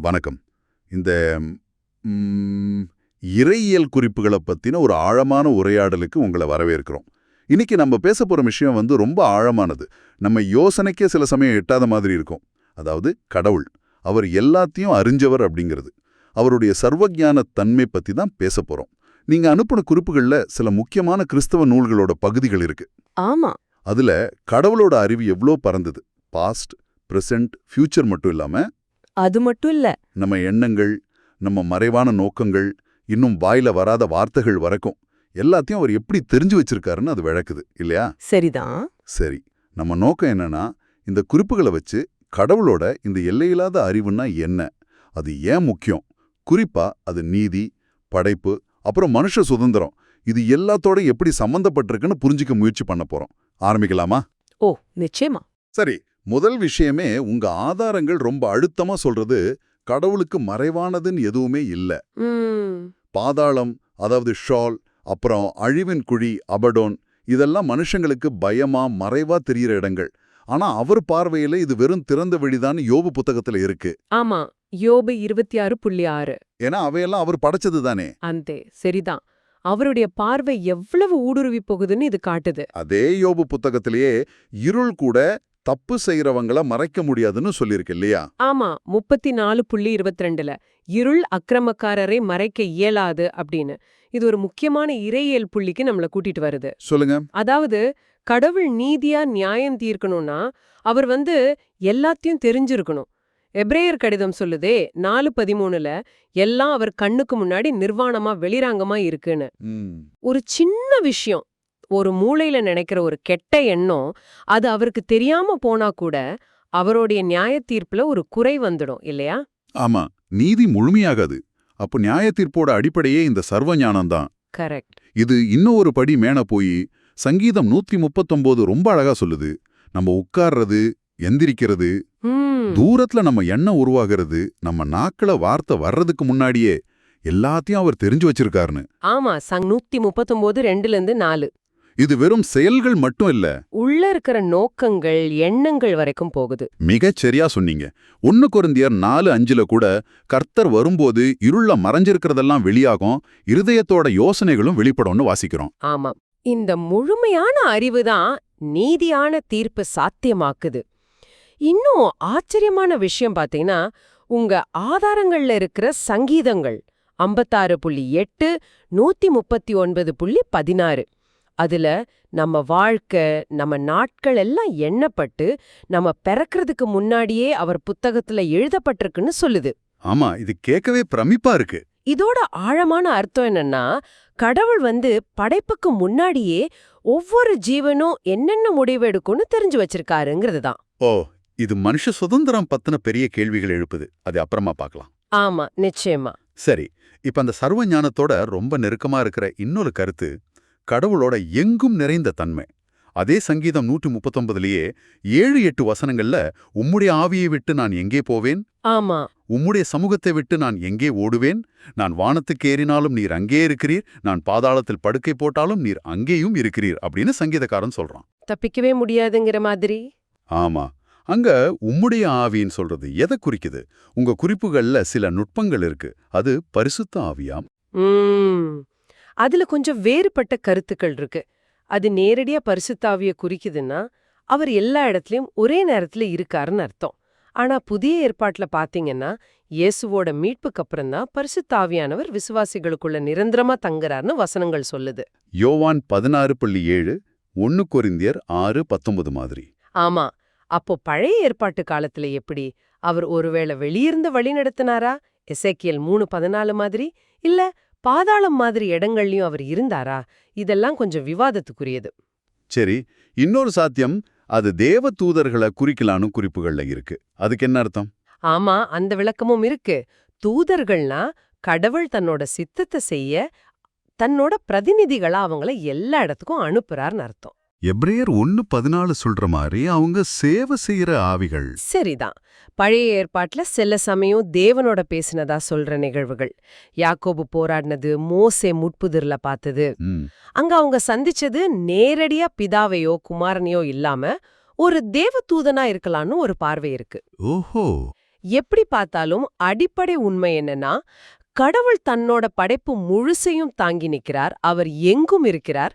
வணக்கம். இந்த இறையியல் குறிப்புகளை பத்தின ஒரு ஆழமான உரையாடலுக்கு உங்களை வரவேற்கிறோம். இன்னைக்கு நம்ம பேச போற விஷயம் வந்து ரொம்ப ஆழமானது. நம்ம யோசனைக்கே சில சமயம் எட்டாத மாதிரி இருக்கும். அதாவது கடவுள். அவர் எல்லாத்தையும் அறிஞ்சவர் அப்படிங்கிறது. அவருடைய சர்வஞான தன்மை பத்தி தான் பேச போறோம். நீங்க அனுப்பின குறிப்புகள்ல சில முக்கியமான கிறிஸ்தவ நூல்களோட பகுதிகள் இருக்கு. ஆமா. அதுல கடவுளோட அறிவு எவ்வளோ பறந்தது? பாஸ்ட் பிரசன்ட் ஃபியூச்சர் மட்டும் இல்லாம அது மட்டும் இல்ல. நம்ம எண்ணங்கள் நம்ம மறைவான நோக்கங்கள் இன்னும் வாயில வராத வார்த்தைகள் வரைக்கும் எல்லாத்தையும் அவர் எப்படி தெரிஞ்சு வச்சிருக்காருன்னு அது விளக்குது இல்லையா? சரிதான். சரி நம்ம நோக்கம் என்னன்னா இந்த குறிப்புகளை வச்சு கடவுளோட இந்த எல்லையில்லாத அறிவுன்னா என்ன? அது ஏன் முக்கியம்? குறிப்பா அது நீதி படைப்பு அப்புறம் மனுஷ சுதந்திரம். இது எல்லாத்தோட எப்படி சம்பந்தப்பட்டிருக்குன்னு புரிஞ்சுக்க முயற்சி பண்ண போறோம். ஆரம்பிக்கலாமா? ஓ நிச்சயமா. சரி முதல் விஷயமே உங்க ஆதாரங்கள் ரொம்ப அழுத்தமா சொல்றது கடவுளுக்கு மறைவானதுன்னு எதுவுமே இல்ல. பாதாளம் அதாவது ஷால் அப்புறம் அழிவின் குழி அபடோன் இதெல்லாம் மனுஷங்களுக்கு பயமா மறைவா தெரியிற இடங்கள். ஆனா அவர் பார்வையில இது வெறும் திறந்த வெளிதான் யோபு புத்தகத்துல இருக்கு. ஆமா யோபு இருபத்தி ஆறு புள்ளி ஆறு. ஏன்னா அவையெல்லாம் அவர் படைச்சது தானே. அந்தே சரிதான். அவருடைய பார்வை எவ்வளவு ஊடுருவி போகுதுன்னு இது காட்டுது. அதே யோபு புத்தகத்திலேயே இருள் கூட தப்பு செய்யறவங்கள மறைக்க முடியாதுன்னு சொல்லியிருக்கு இல்லையா? ஆமா முப்பத்தி நாலு புள்ளி இருபத்தி ரெண்டுல இருள் அக்கிரமக்காரரை மறைக்க இயலாது அப்படின்னு. இது ஒரு முக்கியமான இறையியல் புள்ளிக்கு நம்மள கூட்டிட்டு வருது. சொல்லுங்க. அதாவது கடவுள் நீதியா நியாயம் தீர்க்கணும்னா அவர் வந்து எல்லாத்தையும் தெரிஞ்சிருக்கணும். எப்ரேயர் கடிதம் சொல்லுதே நாலு பதிமூணுல எல்லாம் அவர் கண்ணுக்கு முன்னாடி நிர்வாணமா வெளிராங்கமா இருக்குன்னு. ஒரு சின்ன விஷயம். ஒரு மூளையில நினைக்கிற ஒரு கெட்ட எண்ணம் அது அவருக்கு தெரியாம போனா கூட அவருடைய நியாய தீர்ப்புல ஒரு குறை வந்துடும் இல்லையா? ஆமா. நீதி முழுமையாகாது. அப்போ நியாய தீர்ப்போட அடிப்படையே இந்த சர்வ ஞானம்தான் கரெக்ட். இது இன்னும் ஒரு படி மேல போய் சங்கீதம் நூத்தி முப்பத்தொன்பது ரொம்ப அழகா சொல்லுது. நம்ம உட்கார்றது எந்திரிக்கிறது தூரத்துல நம்ம எண்ணம் உருவாகிறது நம்ம நாக்கள வார்த்தை வர்றதுக்கு முன்னாடியே எல்லாத்தையும் அவர் தெரிஞ்சு வச்சிருக்காருன்னு. ஆமா. சங் நூத்தி முப்பத்தொன்பது ரெண்டுல இருந்து நாலு. இது வெறும் செயல்கள் மட்டும் இல்ல. உள்ள இருக்கிற நோக்கங்கள் எண்ணங்கள் வரைக்கும் போகுது. மிகச் சரியா சொன்னீங்க. ஒன்னு கொரிந்தியர் நாலு அஞ்சுல கூட கர்த்தர் வரும்போது இருள மறைஞ்சிருக்கிறதெல்லாம் வெளியாகும் இருதயத்தோட யோசனைகளும் வெளிப்படும்னு வாசிக்கிறோம். ஆமாம் இந்த முழுமையான அறிவு தான் நீதியான தீர்ப்பு சாத்தியமாக்குது. இன்னும் ஆச்சரியமான விஷயம் பாத்தீங்கன்னா உங்க ஆதாரங்கள்ல இருக்கிற சங்கீதங்கள் ஐம்பத்தாறு புள்ளி எட்டு நூத்தி முப்பத்தி ஒன்பது புள்ளி பதினாறு. அதுல நம்ம வாழ்க்கை நம்ம நாட்கள் எல்லாம் எண்ணப்பட்டு நம்ம பிறக்கிறதுக்கு முன்னாடியே அவர் புத்தகத்துல எழுதப்பட்டிருக்குன்னு சொல்லுது. ஆமா இது கேட்கவே பிரமிப்பா இருக்கு. இதோட ஆழமான அர்த்தம் என்னன்னா கடவுள் வந்து படைப்புக்கு முன்னாடியே ஒவ்வொரு ஜீவனும் என்னென்ன முடிவு எடுக்கும்னு தெரிஞ்சு வச்சிருக்காருங்கிறது தான். ஓ இது மனுஷ சுதந்திரம் பத்தின பெரிய கேள்விகள் எழுப்புது. அது அப்புறமா பார்க்கலாம். ஆமா நிச்சயமா. சரி இப்ப அந்த சர்வ ஞானத்தோட ரொம்ப நெருக்கமா இருக்கிற இன்னொரு கருத்து கடவுளோட எங்கும் நிறைந்த தன்மை. அதே சங்கீதம் நூற்றி முப்பத்தொன்பதுலயே ஏழு எட்டு வசனங்கள்ல உம்முடைய ஆவியை விட்டு நான் எங்கே போவேன்? ஆமா. உம்முடைய சமூகத்தை விட்டு நான் எங்கே ஓடுவேன்? நான் வானத்துக்கு ஏறினாலும் நீர் அங்கே இருக்கிறீர். நான் பாதாளத்தில் படுக்கை போட்டாலும் நீர் அங்கேயும் இருக்கிறீர். அப்படின்னு சங்கீதக்காரன் சொல்றான். தப்பிக்கவே முடியாதுங்கிற மாதிரி. ஆமா. அங்க உம்முடைய ஆவின்னு சொல்றது எதை குறிக்குது? உங்க குறிப்புகள்ல சில நுட்பங்கள் இருக்கு. அது பரிசுத்த ஆவியாம். அதுல கொஞ்சம் வேறுபட்ட கருத்துக்கள் இருக்கு. அது நேரடியா பரிசுத்தாவிய குறிக்குதுன்னா அவர் எல்லா இடத்துலயும் ஒரே நேரத்துல இருக்காருன்னு அர்த்தம். ஆனா புதிய ஏற்பாட்டுல பாத்தீங்கன்னா இயேசுவோட மீட்புக்கு அப்புறம் தான் பரிசுத்தாவியானவர் விசுவாசிகளுக்குள்ள நிரந்தரமா தங்குறார்னு வசனங்கள் சொல்லுது. யோவான் பதினாறு புள்ளி ஏழு ஒன்னு கொரிந்தியர் ஆறு பத்தொன்பது மாதிரி. ஆமா. அப்போ பழைய ஏற்பாட்டு காலத்துல எப்படி அவர் ஒருவேளை வெளியிருந்து வழி நடத்தினாரா? எசேக்கியல் மூணு பதினாலு மாதிரி? இல்ல பாதாளம் மாதிரி இடங்கள்லயும் அவர் இருந்தாரா? இதெல்லாம் கொஞ்சம் விவாதத்துக்குரியது. சரி இன்னொரு சாத்தியம் அது தேவ தூதர்களை குறிக்கலான்னு குறிப்புகள்ல இருக்கு. அதுக்கு என்ன அர்த்தம்? ஆமா அந்த விளக்கமும் இருக்கு. தூதர்கள்னா கடவுள் தன்னோட சித்தத்தை செய்ய தன்னோட பிரதிநிதிகளா அவங்கள எல்லா இடத்துக்கும் அனுப்புறார்னு அர்த்தம். எப்ரேயர் ஒன்னு பதினாலு சொல்ற மாதிரி அவங்க சேவை செய்யற ஆவிகள். சரிதான். பழைய ஏற்பாட்டுல சில சமயம் தேவனோட பேசினதா சொல்ற நிகழ்வுகள். யாக்கோபு போராடினது மோசே முட்புதிர்ல பார்த்தது. அங்க அவங்க சந்திச்சது நேரடியா பிதாவையோ குமாரனையோ இல்லாம ஒரு தேவதூதனா இருக்கலாம்னு ஒரு பார்வை இருக்கு. ஓஹோ. எப்படி பார்த்தாலும் அடிப்படை உண்மை என்னன்னா கடவுள் தன்னோட படைப்பு முழுசையும் தாங்கி நிக்கிறார் அவர் எங்கும் இருக்கிறார்.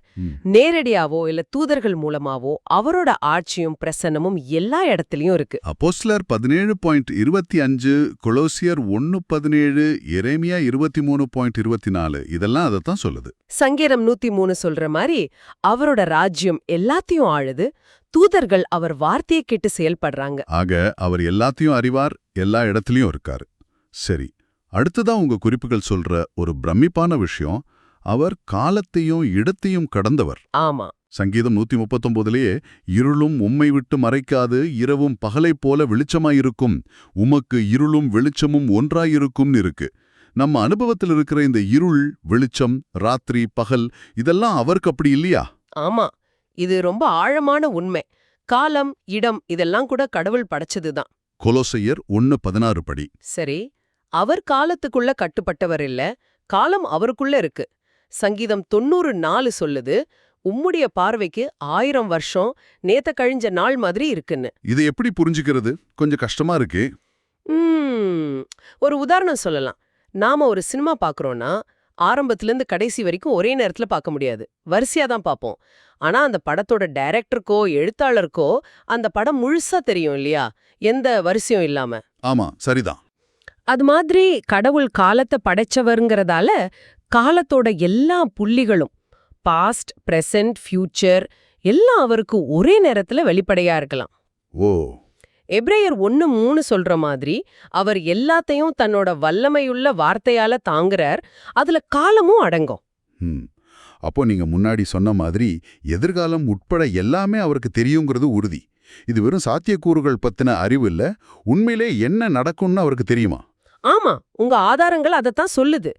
நேரடியாவோ இல்ல தூதர்கள் மூலமாவோ அவரோட ஆட்சியும் பிரசன்னமும் எல்லா இடத்துலயும் இருக்கு. அப்போஸ்லர் பதினேழு பாயிண்ட் இருபத்தி அஞ்சு கொலோசியர் ஒன்னு பதினேழு எரேமியா இருபத்தி மூணு பாயிண்ட் இருபத்தி நாலு இதெல்லாம் அதைத்தான் சொல்லுது. சங்கீதம் நூத்தி மூணு சொல்ற மாதிரி அவரோட ராஜ்யம் எல்லாத்தையும் ஆளுது. தூதர்கள் அவர் வார்த்தையை கேட்டு செயல்படுறாங்க. ஆக அவர் எல்லாத்தையும் அறிவார் எல்லா இடத்துலயும் இருக்காரு. சரி அடுத்ததா உங்க குறிப்புகள் சொல்ற ஒரு பிரமிப்பான விஷயம். அவர் காலத்தையும் இடத்தையும் கடந்தவர். ஆமா. சங்கீதம் நூத்தி முப்பத்தொன்பதுலயே இருளும் உம்மை விட்டு மறைக்காது இரவும் பகலைப் போல வெளிச்சமாயிருக்கும். உமக்கு இருளும் வெளிச்சமும் ஒன்றாயிருக்கும்னு இருக்கு. நம்ம அனுபவத்தில் இருக்கிற இந்த இருள் வெளிச்சம் ராத்திரி பகல் இதெல்லாம் அவருக்கு அப்படி இல்லையா? ஆமா. இது ரொம்ப ஆழமான உண்மை. காலம் இடம் இதெல்லாம் கூட கடவுள் படைச்சதுதான். கொலோசையர் ஒன்னு பதினாறு படி. சரி. அவர் காலத்துக்குள்ள கட்டுப்பட்டவர் இல்ல காலம் அவருக்குள்ள இருக்கு. சங்கீதம் தொண்ணூறு நாலு சொல்லுது உம்முடைய பார்வைக்கு ஆயிரம் வருஷம் நேத்த கழிஞ்ச நாள் மாதிரி இருக்குன்னு. இதை எப்படி புரிஞ்சுக்கிறது? கொஞ்சம் கஷ்டமா இருக்கு. ஒரு உதாரணம் சொல்லலாம். நாம ஒரு சினிமா பார்க்கறோம்னா ஆரம்பத்திலிருந்து கடைசி வரைக்கும் ஒரே நேரத்துல பார்க்க முடியாது. வரிசையா தான் பார்ப்போம் ஆனா அந்த படத்தோட டைரக்டருக்கோ எழுத்தாளருக்கோ அந்த படம் முழுசா தெரியும் இல்லையா? எந்த வரிசையும் இல்லாம. ஆமா சரிதான். அது மாதிரி கடவுள் காலத்தை படைச்சவருங்கிறதால காலத்தோட எல்லா புள்ளிகளும் பாஸ்ட் பிரசன்ட் ஃபியூச்சர் எல்லாம் அவருக்கு ஒரே நேரத்துல வெளிப்படையா இருக்கலாம். ஓ. எப்ரேயர் ஒன்னு மூணு சொல்ற மாதிரி அவர் எல்லாத்தையும் தன்னோட வல்லமையுள்ள வார்த்தையால தாங்குறார். அதுல காலமும் அடங்கும். அப்போ நீங்க முன்னாடி சொன்ன மாதிரி எதிர்காலம் உட்பட எல்லாமே அவருக்கு தெரியுங்கிறது உறுதி. இது வெறும் சாத்தியக்கூறுகள் பத்தின அறிவு இல்ல உண்மையிலே என்ன நடக்கும்னு அவருக்கு தெரியுமா? ஆமா உங்க ஆதாரங்கள் அதைத்தான் சொல்லுது.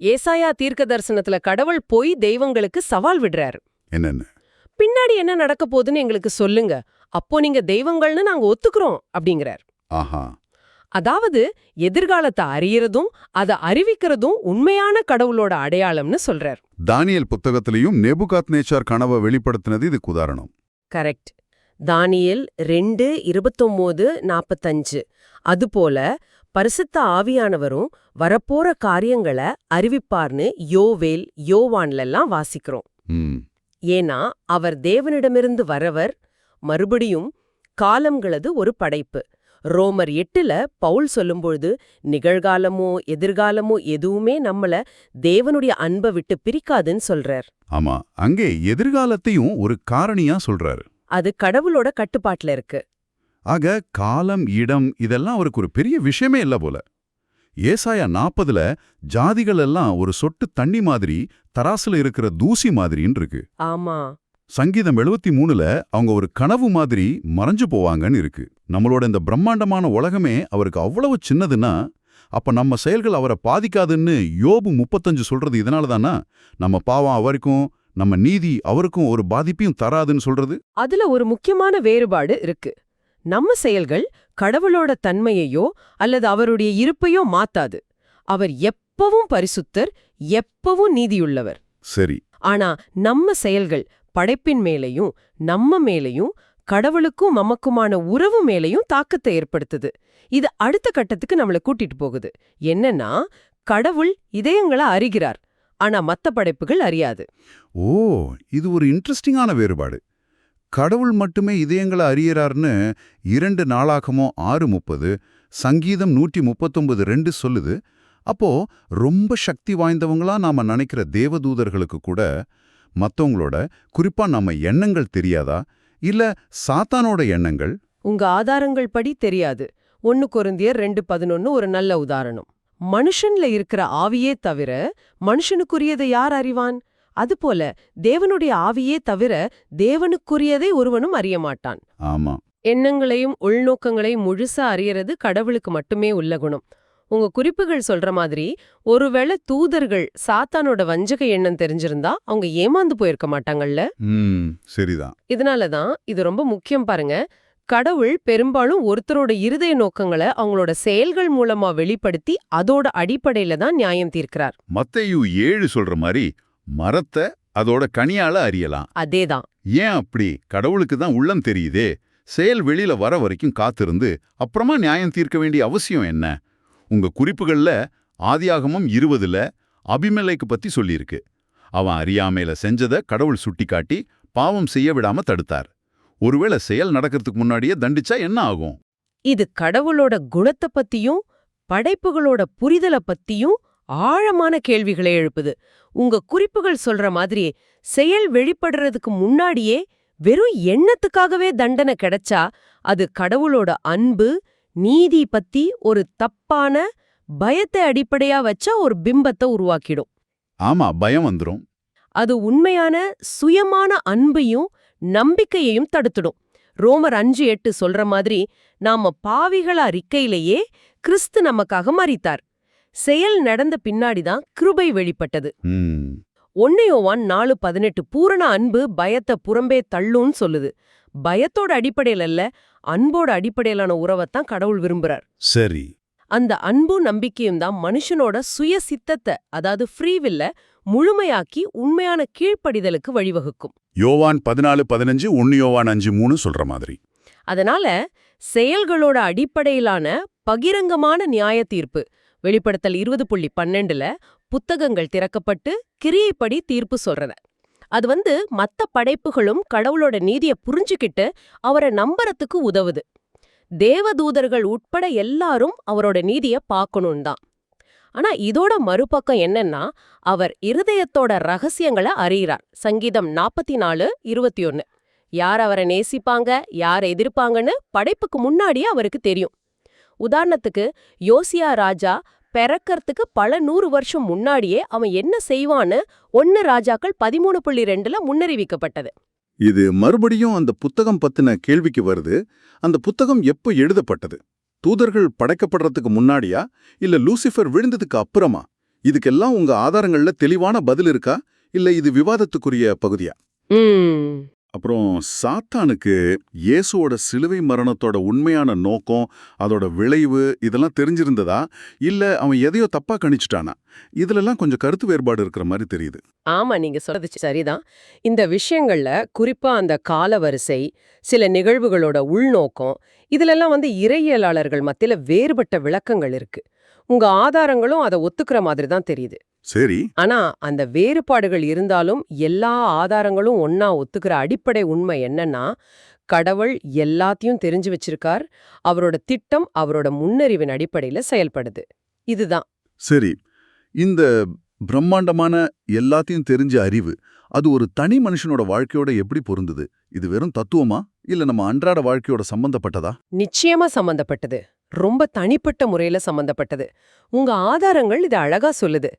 ஏசாயா தீர்க்க தரிசனத்துல கடவுள் போய் தெய்வங்களுக்கு சவால் விடுறாரு. என்னன்னு? பின்னாடி என்ன நடக்க போகுதுன்னு எங்களுக்கு சொல்லுங்க. அப்போ நீங்க தெய்வங்கள்னு நாங்க ஒத்துக்கிறோம் அப்படிங்கிறார். ஆஹா. அதாவது எதிர்காலத்தை அறியறதும் அதை அறிவிக்கிறதும் உண்மையான கடவுளோட அடையாளம்னு சொல்றார். தானியல் புத்தகத்திலையும் நெபுகாத் நேச்சார் கனவை வெளிப்படுத்தினது இதுக்கு உதாரணம். கரெக்ட். தானியேல் ரெண்டு இருபத்தொம்போது நாப்பத்தஞ்சு. அதுபோல பரிசுத்த ஆவியானவரும் வரப்போற காரியங்களை அறிவிப்பார்னு யோவேல் யோவான்லெல்லாம் வாசிக்கிறோம். ஏன்னா அவர் தேவனிடமிருந்து வரவர் மறுபடியும் காலங்களது ஒரு படைப்பு. ரோமர் எட்டுல பவுல் சொல்லும்பொழுது நிகழ்காலமோ எதிர்காலமோ எதுவுமே நம்மள தேவனுடைய அன்பை விட்டு பிரிக்காதுன்னு சொல்றார். ஆமா அங்கே எதிர்காலத்தையும் ஒரு காரணியா சொல்றாரு. அது கடவுளோட கட்டுப்பாட்டுல இருக்கு. ஆக காலம் இடம் இதெல்லாம் அவருக்கு ஒரு பெரிய விஷயமே இல்ல போல. ஏசாயா நாற்பதுல ஜாதிகள் எல்லாம் ஒரு சொட்டு தண்ணி மாதிரி தராசுல இருக்கிற தூசி மாதிரின்னு இருக்கு. ஆமா. சங்கீதம் எழுபத்தி மூணுல அவங்க ஒரு கனவு மாதிரி மறைஞ்சு போவாங்கன்னு இருக்கு. நம்மளோட இந்த பிரம்மாண்டமான உலகமே அவருக்கு அவ்வளவு சின்னதுன்னா அப்ப நம்ம செயல்கள் அவரை பாதிக்காதுன்னு யோபு முப்பத்தஞ்சு சொல்றது இதனால தானா? நம்ம பாவம் அவருக்கும் நம்ம நீதி அவருக்கும் ஒரு பாதிப்பையும் தராதுன்னு சொல்றது? அதுல ஒரு முக்கியமான வேறுபாடு இருக்கு. நம்ம செயல்கள் கடவுளோட தன்மையையோ அல்லது அவருடைய இருப்பையோ மாத்தாது. அவர் எப்பவும் பரிசுத்தர் எப்பவும் நீதியுள்ளவர். சரி. ஆனா நம்ம செயல்கள் படைப்பின் மேலையும் நம்ம மேலையும் கடவுளுக்கும் நமக்குமான உறவு மேலையும் தாக்கத்தை ஏற்படுத்துது. இது அடுத்த கட்டத்துக்கு நம்மள கூட்டிட்டு போகுது. என்னன்னா கடவுள் இதயங்களை அறிகிறார். ஆனா மத்த படைப்புகள் அறியாது. ஓ இது ஒரு இன்ட்ரெஸ்டிங்கான வேறுபாடு. கடவுள் மட்டுமே இதயங்களை அறியறார்னு இரண்டு நாளாகமோ ஆறு முப்பது சங்கீதம் நூற்றி முப்பத்தொன்பது ரெண்டு சொல்லுது. அப்போ ரொம்ப சக்தி வாய்ந்தவங்களா நாம நினைக்கிற தேவதூதர்களுக்கு கூட மத்தவங்களோட குறிப்பா நம்ம எண்ணங்கள் தெரியாதா? இல்ல சாத்தானோட எண்ணங்கள்? உங்க ஆதாரங்கள் படி தெரியாது. ஒன்னு குருந்தியர் ரெண்டு பதினொன்னு ஒரு நல்ல உதாரணம். மனுஷன்ல இருக்கிற ஆவியே தவிர மனுஷனுக்குரியதை யார் அறிவான்? அதுபோல தேவனுடைய ஆவியே தவிர தேவனுக்குரியதை ஒருவனும் அறிய மாட்டான் ஆமா. எண்ணங்களையும் உள்நோக்கங்களையும் முழுசா அறியறது கடவுளுக்கு மட்டுமே உள்ள குணம். உங்க குறிப்புகள் சொல்ற மாதிரி ஒருவேளை தூதர்கள் சாத்தானோட வஞ்சக எண்ணம் தெரிஞ்சிருந்தா அவங்க ஏமாந்து போயிருக்க மாட்டாங்கல்ல? சரிதான். இதனாலதான் இது ரொம்ப முக்கியம் பாருங்க. கடவுள் பெரும்பாலும் ஒருத்தரோட இருதய நோக்கங்களை அவங்களோட செயல்கள் மூலமா வெளிப்படுத்தி அதோட அடிப்படையில தான் நியாயம் தீர்க்கிறார். மத்தையு ஏழு சொல்ற மாதிரி மரத்தை அதோட கனியால அறியலாம். அதேதான். ஏன் அப்படி? கடவுளுக்கு தான் உள்ளம் தெரியுதே. செயல் வெளியில வர வரைக்கும் காத்திருந்து அப்புறமா நியாயம் தீர்க்க வேண்டிய அவசியம் என்ன? உங்க குறிப்புகள்ல ஆதியாகமம் இருபதுல அபிமெலேக்கு பத்தி சொல்லியிருக்கு. அவன் அறியாமையில செஞ்சத கடவுள் சுட்டிக்காட்டி பாவம் செய்ய விடாம தடுத்தார். ஒருவேளை செயல் நடக்கிறதுக்கு முன்னாடியே தண்டிச்சா என்ன ஆகும்? இது கடவுளோட குணத்தை பத்தியும் படைப்புகளோட புரிதல பத்தியும் ஆழமான கேள்விகளை எழுப்புது. உங்க குறிப்புகள் சொல்ற மாதிரி செயல் வெளிப்படுறதுக்கு முன்னாடியே வெறும் எண்ணத்துக்காகவே தண்டனை கிடைச்சா அது கடவுளோட அன்பு நீதி பத்தி ஒரு தப்பான பயத்தை அடிப்படையா வச்ச ஒரு பிம்பத்தை உருவாக்கிடும். ஆமா பயம் வந்துரும். அது உண்மையான சுயமான அன்பையும் நம்பிக்கையையும் தடுத்துடும். ரோமர் அஞ்சு எட்டு சொல்ற மாதிரி நாம பாவிகளா இருக்கையிலேயே கிறிஸ்து நமக்காக மரித்தார். செயல் நடந்த பின்னாடிதான் கிருபை வெளிப்பட்டது. ஒன்னையோவான் நாலு பதினெட்டு பூரண அன்பு பயத்தை புறம்பே தள்ளுன்னு சொல்லுது. பயத்தோட அடிப்படையில அல்ல அன்போட அடிப்படையிலான உறவைத்தான் கடவுள் விரும்புறார். சரி. அந்த அன்பும் நம்பிக்கையும் தான் மனுஷனோட சுய சித்தத்தை அதாவது ஃப்ரீவில்ல முழுமையாக்கி உண்மையான கீழ்ப்படிதலுக்கு வழிவகுக்கும். யோவான் பதினாலு பதினஞ்சு ஒன்னு யோவான் அஞ்சு மூணு சொல்ற மாதிரி. அதனால செயல்களோட அடிப்படையிலான பகிரங்கமான நியாய தீர்ப்பு வெளிப்படுத்தல் இருபது புள்ளி பன்னெண்டுல புத்தகங்கள் திறக்கப்பட்டு கிரியைப்படி தீர்ப்பு சொல்றத. அது வந்து மத்த படைப்புகளும் கடவுளோட நீதிய புரிஞ்சுக்கிட்டு அவரை நம்புறதுக்கு உதவுது. தேவதூதர்கள் உட்பட எல்லாரும் அவரோட நீதிய பார்க்கணும் தான். ஆனா இதோட மறுபக்கம் என்னன்னா அவர் இருதயத்தோட ரகசியங்களை அறிகிறார் சங்கீதம் நாற்பத்தி நாலு இருபத்தி ஒன்னு. யார் அவரை நேசிப்பாங்க யார் எதிர்ப்பாங்கன்னு படைப்புக்கு முன்னாடியே அவருக்கு தெரியும். உதாரணத்துக்கு யோசியா ராஜா பிறக்கறதுக்கு பல நூறு வருஷம் முன்னாடியே அவன் என்ன செய்வான்னு ஒன்னு ராஜாக்கள் பதிமூணு புள்ளி ரெண்டுல முன்னறிவிக்கப்பட்டது. இது மறுபடியும் அந்த புத்தகம் பத்தின கேள்விக்கு வருது. அந்த புத்தகம் எப்போ எழுதப்பட்டது? தூதர்கள் படைக்கப்படுறதுக்கு முன்னாடியா? இல்ல லூசிஃபர் விழுந்ததுக்கு அப்புறமா? இதுக்கெல்லாம் உங்க ஆதாரங்கள்ல தெளிவான பதில் இருக்கா? இல்ல இது விவாதத்துக்குரிய பகுதியா? அப்புறம் சாத்தானுக்கு இயேசுவோட சிலுவை மரணத்தோட உண்மையான நோக்கம் அதோட விளைவு இதெல்லாம் தெரிஞ்சிருந்ததா? இல்ல அவன் எதையோ தப்பா கணிச்சுட்டானா? இதுலலாம் கொஞ்சம் கருத்து வேறுபாடு இருக்கிற மாதிரி தெரியுது. ஆமா நீங்க சொல்றது சரிதான். இந்த விஷயங்கள்ல குறிப்பா அந்த காலவரிசை சில நிகழ்வுகளோட உள்நோக்கம் இதுலெல்லாம் வந்து இறையியலாளர்கள் மத்தியில வேறுபட்ட விளக்கங்கள் இருக்கு. உங்க ஆதாரங்களும் அதை ஒத்துக்கிற மாதிரி தான் தெரியுது. சரி. ஆனா அந்த வேறுபாடுகள் இருந்தாலும் எல்லா ஆதாரங்களும் ஒன்னா ஒத்துக்கிற அடிப்படை உண்மை என்னன்னா கடவுள் எல்லாத்தையும் தெரிஞ்சு வச்சிருக்கார். அவரோட திட்டம் அவரோட முன்னறிவின் அடிப்படையில செயல்படுது. இதுதான். சரி. இந்த பிரம்மாண்டமான எல்லாத்தையும் தெரிஞ்ச அறிவு அது ஒரு தனி மனுஷனோட வாழ்க்கையோட எப்படி பொருந்துது? இது வெறும் தத்துவமா? இல்ல நம்ம அன்றாட வாழ்க்கையோட சம்பந்தப்பட்டதா? நிச்சயமா சம்பந்தப்பட்டது. ரொம்ப தனிப்பட்ட முறையில சம்பந்தப்பட்டது. உங்க ஆதாரங்கள் இது அழகா சொல்லுது.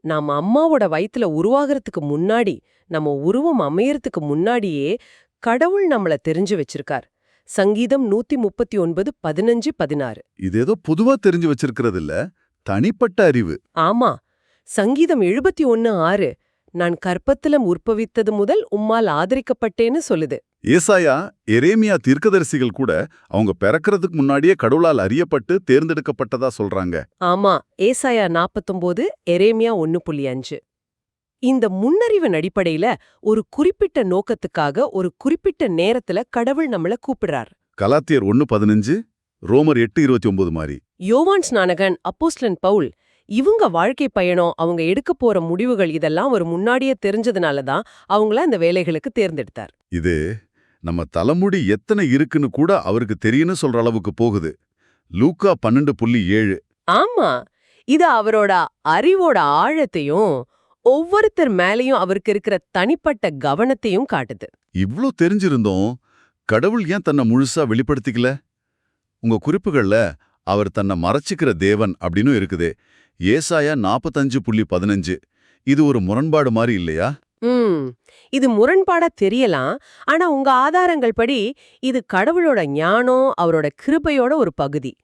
நாம அம்மாவோட வயித்துல உருவாகிறதுக்கு முன்னாடி நம்ம உருவம் அமையறதுக்கு முன்னாடியே கடவுள் நம்மள தெரிஞ்சு வச்சிருக்கார். சங்கீதம் நூத்தி முப்பத்தி ஒன்பது பதினஞ்சு பதினாறு. இது ஏதோ பொதுவா தெரிஞ்சு வச்சிருக்கிறது இல்ல தனிப்பட்ட அறிவு. ஆமா. சங்கீதம் எழுபத்தி ஒன்னு ஆறு. நான் கற்பத்துல உற்பவித்தது முதல் உம்மால் ஆதரிக்கப்பட்டேன்னு சொல்லுது. ஏசாயா எரேமியா தீர்க்கதரிசிகள் கூட அவங்க பிறக்கறதுக்கு முன்னாடியே கடவுளால் அறியப்பட்டு தேர்ந்தெடுக்கப்பட்டதா சொல்றாங்க. ஆமா ஏசாயா நாப்பத்தொம்போது எரேமியா ஒன்னு புள்ளி அஞ்சு. இந்த முன்னறிவின் அடிப்படையில ஒரு குறிப்பிட்ட நோக்கத்துக்காக ஒரு குறிப்பிட்ட நேரத்துல கடவுள் நம்மள கூப்பிடுறார். கலாத்தியர் ஒன்னு பதினஞ்சு ரோமர் எட்டு இருபத்தி ஒன்பது மாதிரி யோவான் ஸ்நானகன் அப்போஸ்லன் பவுல் இவங்க வாழ்க்கை பயணம் அவங்க எடுக்க போற முடிவுகள் இதெல்லாம் ஒரு முன்னாடியே தெரிஞ்சதுனால தான் அவங்கள அந்த வேலைகளுக்கு தேர்ந்தெடுத்தார். இது நம்ம தலைமுடி எத்தனை இருக்குன்னு கூட அவருக்கு தெரியும்னு சொல்ற அளவுக்கு போகுது. லூக்கா பன்னெண்டு புள்ளி ஏழு. ஆமா. இது அவரோட அறிவோட ஆழத்தையும் ஒவ்வொருத்தர் மேலயும் அவருக்கு இருக்கிற தனிப்பட்ட கவனத்தையும் காட்டுது. இவ்ளோ தெரிஞ்சிருந்தோம் கடவுள் ஏன் தன்னை முழுசா வெளிப்படுத்திக்கல? உங்க குறிப்புகள்ல அவர் தன்னை மறைச்சிக்கிற தேவன் அப்படின்னு இருக்குதே. ஏசாயா நாப்பத்தஞ்சு புள்ளி பதினஞ்சு. இது ஒரு முரண்பாடு மாதிரி இல்லையா? ம். இது முரண்பாடா தெரியலாம். ஆனா உங்க ஆதாரங்கள் படி இது கடவுளோட ஞானம் அவரோட கிருபையோட ஒரு பகுதி.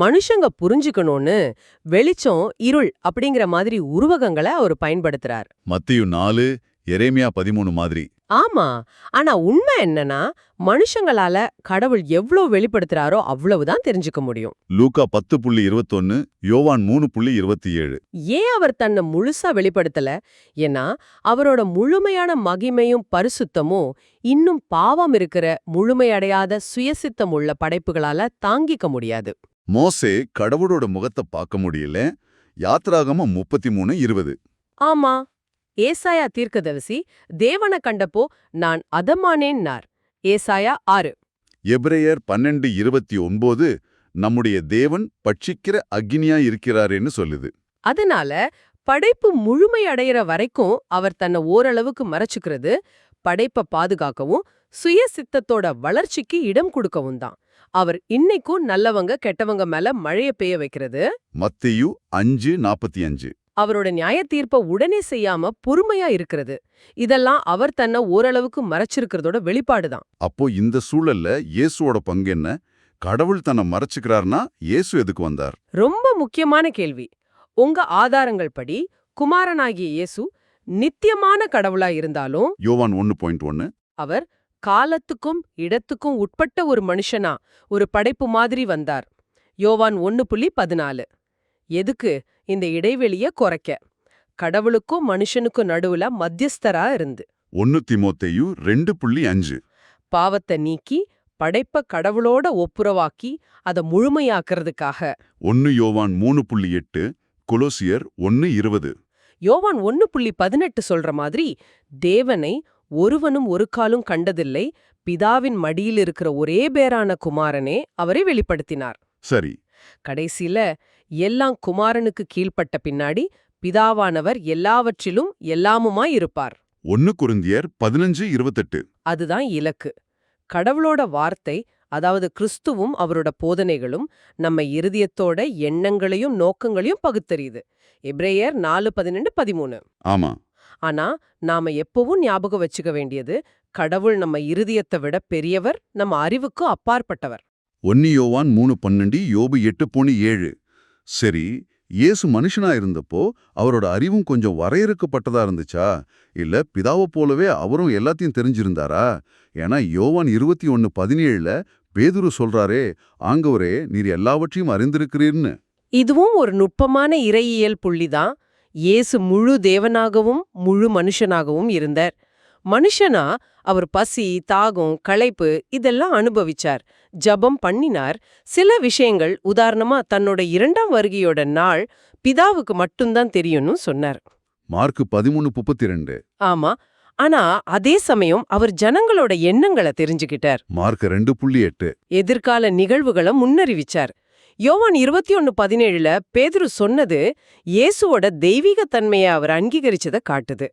மனுஷங்க புரிஞ்சுக்கணும்னு வெளிச்சம் இருள் அப்படிங்கிற மாதிரி உருவகங்களை அவர் பயன்படுத்துறார். மத்தியு நாலு எரேமியா பதிமூணு மாதிரி. ஆமா. ஆனா உண்மை என்னன்னா மனுஷங்களால கடவுள் எவ்வளவு வெளிப்படுத்துறாரோ அவ்வளவுதான் தெரிஞ்சுக்க முடியும். லூக்கா பத்து புள்ளி இருபத்தொன்னு யோவான் மூணு புள்ளி இருபத்தி ஏழு. ஏன் அவர் தன்னை முழுசா வெளிப்படுத்தல? ஏன்னா அவரோட முழுமையான மகிமையும் பரிசுத்தமும் இன்னும் பாவம் இருக்கிற முழுமையடையாத சுயசித்தம் உள்ள படைப்புகளால தாங்கிக்க முடியாது. மோசே கடவுளோட முகத்தை பார்க்க முடியல. யாத்ராகமம் முப்பத்தி மூணு இருபது. ஆமா. ஏசாயா தீர்க்கதரிசி தேவனை கண்டப்போ நான் அதமானேன்னார். ஏசாயா ஆறு. எபிரேயர் பன்னெண்டு இருபத்தி ஒன்பது நம்முடைய தேவன் பட்சிக்கிற அக்னியா இருக்கிறாரேன்னு சொல்லுது. அதனால படைப்பு முழுமையடையிற வரைக்கும் அவர் தன்னை ஓரளவுக்கு மறைச்சுக்கிறது படைப்பை பாதுகாக்கவும் சுய சித்தத்தோட வளர்ச்சிக்கு இடம் கொடுக்கவும் தான். அவர் இன்னைக்கும் நல்லவங்க கெட்டவங்க மேல மழைய பெய்ய வைக்கிறது. மத்தேயு அஞ்சு நாற்பத்தி அஞ்சு. அவரோட நியாய தீர்ப்ப உடனே செய்யாம பொறுமையா இருக்கிறது. இதெல்லாம் அவர் தன்னை ஓரளவுக்கு மறைச்சிருக்கிறதோட வெளிப்பாடுதான் அப்போ இந்த சூழல்ல இயேசுவோட பங்கு என்ன? கடவுள் தன்னை மறைச்சுக்கிறார்னா இயேசு எதுக்கு வந்தார்? ரொம்ப முக்கியமான கேள்வி. உங்க ஆதாரங்கள் படி குமாரனாகிய இயேசு நித்தியமான கடவுளா இருந்தாலும் யோவான் ஒன்னு பாயிண்ட் ஒன்னு. அவர் காலத்துக்கும் இடத்துக்கும் உட்பட்ட ஒரு மனுஷனா ஒரு படைப்பு மாதிரி வந்தார். யோவான் ஒன்னு புள்ளி பதினாலு. எதுக்கு? இந்த இடைவெளிய குறைக்க. கடவுளுக்கும் மனுஷனுக்கும் நடுவுல மத்தியஸ்தரா இருந்து. ஒன்னு திமோத்தேயு ரெண்டு புள்ளி அஞ்சு. பாவத்தை நீக்கி படைப்ப கடவுளோட ஒப்புரவாக்கி அதை முழுமையாக்குறதுக்காக. ஒன்னு யோவான் மூணு புள்ளி எட்டு கொலோசியர் ஒன்னு இருபது. யோவான் ஒன்னு புள்ளி பதினெட்டு சொல்ற மாதிரி தேவனை ஒருவனும் ஒரு காலும் கண்டதில்லை பிதாவின் மடியில் இருக்கிற ஒரே பேரான குமாரனே அவரை வெளிப்படுத்தினார். சரி. கடைசில எல்லாம் குமாரனுக்கு கீழ்ப்பட்ட பின்னாடி பிதாவானவர் எல்லாவற்றிலும் எல்லாமுமாய் இருப்பார் ஒன்னு குருந்தியர் பதினஞ்சு இருபத்தெட்டு. அதுதான் இலக்கு. கடவுளோட வார்த்தை அதாவது கிறிஸ்துவும் அவரோட போதனைகளும் நம்ம இருதயத்தோட எண்ணங்களையும் நோக்கங்களையும் பகுத்தறியுது. எப்ரேயர் நாலு பதினெண்டு பதிமூணு. ஆமா. ஆனா நாம எப்பவும் ஞாபகம் வச்சுக்க வேண்டியது கடவுள் நம்ம இருதயத்தை விட பெரியவர் நம்ம அறிவுக்கு அப்பாற்பட்டவர். ஒன்னு யோவான் மூணு பன்னெண்டு யோபு எட்டு புள்ளி ஏழு. சரி இயேசு மனுஷனா இருந்தப்போ அவரோட அறிவும் கொஞ்சம் வரையறுக்கப்பட்டதா இருந்துச்சா? இல்ல பிதாவை போலவே அவரும் எல்லாத்தையும் தெரிஞ்சிருந்தாரா? ஏன்னா யோவான் இருபத்தி ஒன்னு பதினேழுல பேதுரு சொல்றாரே ஆங்கவரே நீர் எல்லாவற்றையும் அறிந்திருக்கிறீர்னு. இதுவும் ஒரு நுட்பமான இறையியல் புள்ளிதான். இயேசு முழு தேவனாகவும் முழு மனுஷனாகவும் இருந்தார். மனுஷனா அவர் பசி தாகம் களைப்பு இதெல்லாம் அனுபவிச்சார். ஜபம் பண்ணினார். சில விஷயங்கள் உதாரணமா தன்னோட இரண்டாம் வருகையோட நாள் பிதாவுக்கு மட்டும்தான் தெரியும்னு சொன்னார். மார்க் பதிமூணு முப்பத்தி ரெண்டு ஆமா. ஆனா அதே சமயம் அவர் ஜனங்களோட எண்ணங்களை தெரிஞ்சுக்கிட்டார். மார்க் ரெண்டு புள்ளி எட்டு. எதிர்கால நிகழ்வுகளை முன்னறிவிச்சார். யோவான் இருபத்தி ஒன்னு பதினேழுல பேதுரு சொன்னது இயேசுவோட தெய்வீக தன்மையை அவர் அங்கீகரிச்சதை காட்டுது.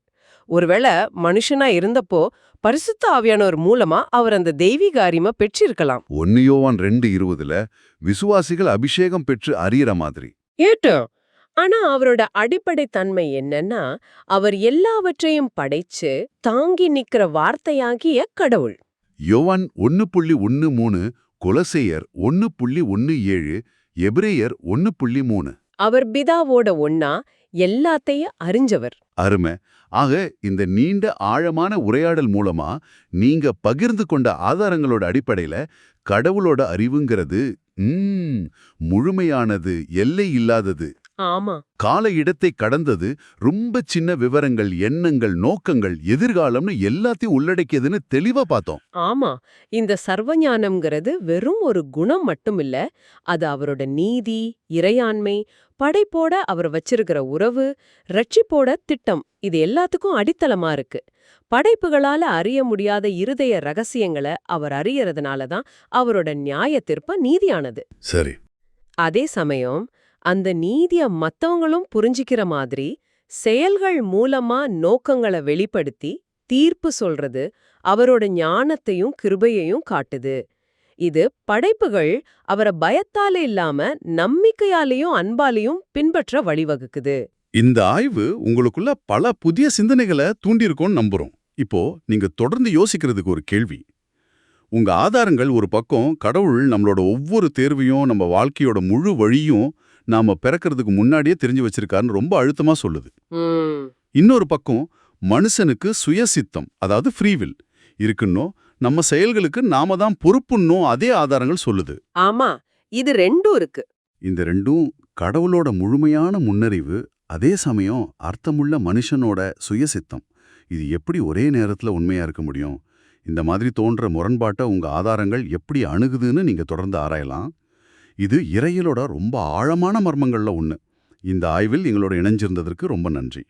ஒருவேளை மனுஷனா இருந்தப்போ பரிசுத்த ஆவியானவர் மூலமா அவர் அந்த தெய்வீக அரிமை பெற்றிருக்கலாம். ஒன்னு யோவான் ரெண்டு இருபதுல விசுவாசிகள் அபிஷேகம் பெற்று அறியிற மாதிரி. ஏட்டோம் ஆனா அவரோட அடிப்படை தன்மை என்னன்னா அவர் எல்லாவற்றையும் படைச்சு தாங்கி நிக்கிற வார்த்தையாகிய கடவுள். யோவான் ஒன்னு புள்ளி ஒன்னு மூணு கொலசேயர் ஒன்னு புள்ளி ஒன்னு ஏழு எபிரேயர் ஒன்னு புள்ளி மூணு. அவர் பிதாவோட ஒன்னா எல்லாத்தையும் அறிஞ்சவர். அருமை. ஆக இந்த நீண்ட ஆழமான உரையாடல் மூலமா நீங்க பகிர்ந்து கொண்ட ஆதாரங்களோட அடிப்படையில கடவுளோட அறிவுங்கிறது ம், முழுமையானது எல்லை இல்லாதது. ஆமா. கால இடத்தை கடந்தது ரொம்ப சின்ன விவரங்கள் எண்ணங்கள் நோக்கங்கள் எதிர்காலம்னு எல்லாத்தையும் உள்ளடக்கியதுன்னு தெளிவா பார்த்தோம். ஆமா. இந்த சர்வஞானம்ங்கிறது வெறும் ஒரு குணம் மட்டும் இல்ல அது அவரோட நீதி இறையாண்மை படைப்போட அவர் வச்சிருக்கிற உறவு ரட்சிப்போட திட்டம். இது எல்லாத்துக்கும் அடித்தளமா இருக்கு. படைப்புகளால அறிய முடியாத இருதய ரகசியங்களை அவர் அறியறதுனால தான் அவரோட நியாய தீர்ப்பு நீதியானது. சரி. அதே சமயம் அந்த நீதிய மத்தவங்களும் புரிஞ்சிக்கிற மாதிரி செயல்கள் மூலமா நோக்கங்களை வெளிப்படுத்தி தீர்ப்பு சொல்றது அவரோட ஞானத்தையும் கிருபையையும் காட்டுது. இது படைப்புகள் அவரை பயத்தால இல்லாம நம்பிக்கையாலேயும் அன்பாலையும் பின்பற்ற வழிவகுக்குது. இந்த ஆய்வு உங்களுக்குள்ள பல புதிய சிந்தனைகளை தூண்டியிருக்கோன்னு நம்புறோம். இப்போ நீங்க தொடர்ந்து யோசிக்கிறதுக்கு ஒரு கேள்வி. உங்க ஆதாரங்கள் ஒரு பக்கம் கடவுள் நம்மளோட ஒவ்வொரு தேர்வையும் நம்ம வாழ்க்கையோட முழு வழியும் நாம பிறக்கிறதுக்கு முன்னாடியே தெரிஞ்சு வச்சிருக்காருன்னு ரொம்ப அழுத்தமா சொல்லுது. இன்னொரு பக்கம் மனுஷனுக்கு சுயசித்தம் அதாவது ஃப்ரீவில் இருக்குன்னோ நம்ம செயல்களுக்கு நாம தான் பொறுப்புன்னோ அதே ஆதாரங்கள் சொல்லுது. ஆமா இது ரெண்டும் இருக்கு. இந்த ரெண்டும் கடவுளோட முழுமையான முன்னறிவு அதே சமயம் அர்த்தமுள்ள மனுஷனோட சுயசித்தம். இது எப்படி ஒரே நேரத்துல உண்மையா இருக்க முடியும்? இந்த மாதிரி தோன்ற முரண்பாட்டை உங்க ஆதாரங்கள் எப்படி அணுகுதுன்னு நீங்க தொடர்ந்து ஆராயலாம். இது இறையலோட ரொம்ப ஆழமான மர்மங்கள்ல ஒன்று இந்த ஆய்வில் எங்களோட இணைஞ்சிருந்ததற்கு ரொம்ப நன்றி.